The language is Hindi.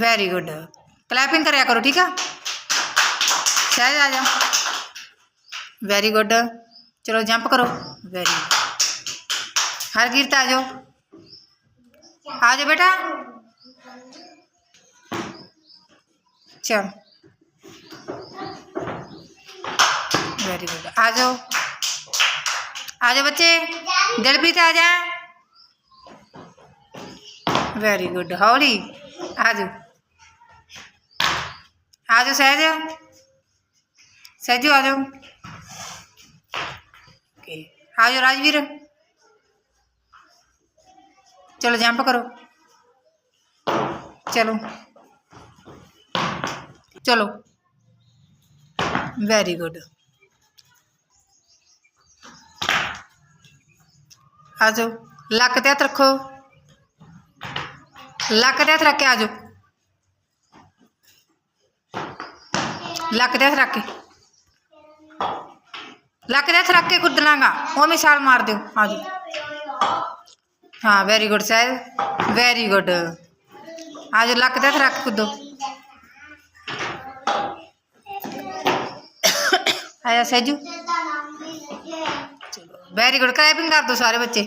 वेरी गुड क्लैपिंग कराया करो, ठीक है? शायद आ जाओ वेरी गुड चलो जंप करो। वेरी गुड हर गिरता आ जाओ। आ जाओ बेटा। चल। वेरी गुड आ जाओ। आ जाओ बच्चे। दिलप्रीत, आ जाए वेरी गुड हौली। आ जाओ। आ जाओ सहज सहजो आ जाओ। आ जाओ राजवीर। चलो जंप करो। चलो। चलो। Very good. आ जाओ। लक के हथ रखो। लक के हथ रख के आ जाओ। ਲੱਕ ਤੇ ਹੱਥ ਰੱਖ ਕੇ ਲੱਕ ਤੇ ਹੱਥ ਰੱਖ ਕੇ ਕੁੱਦਣਾਗਾ ਉਵੇਂ ਛਾਲ ਮਾਰ ਦਿਓ ਆ ਜਾਓ ਹਾਂ very good Sahaj very good ਆ ਜਾਓ ਲੱਕ ਤੇ ਹੱਥ ਰੱਖ ਕੇ ਕੁੱਦੋ ਆਇਆ ਸਹਿਜੂ ਚਲੋ ਵੈਰੀ ਗੁੱਡ ਕਲੈਪਿੰਗ ਕਰ ਦਿਓ ਸਾਰੇ ਬੱਚੇ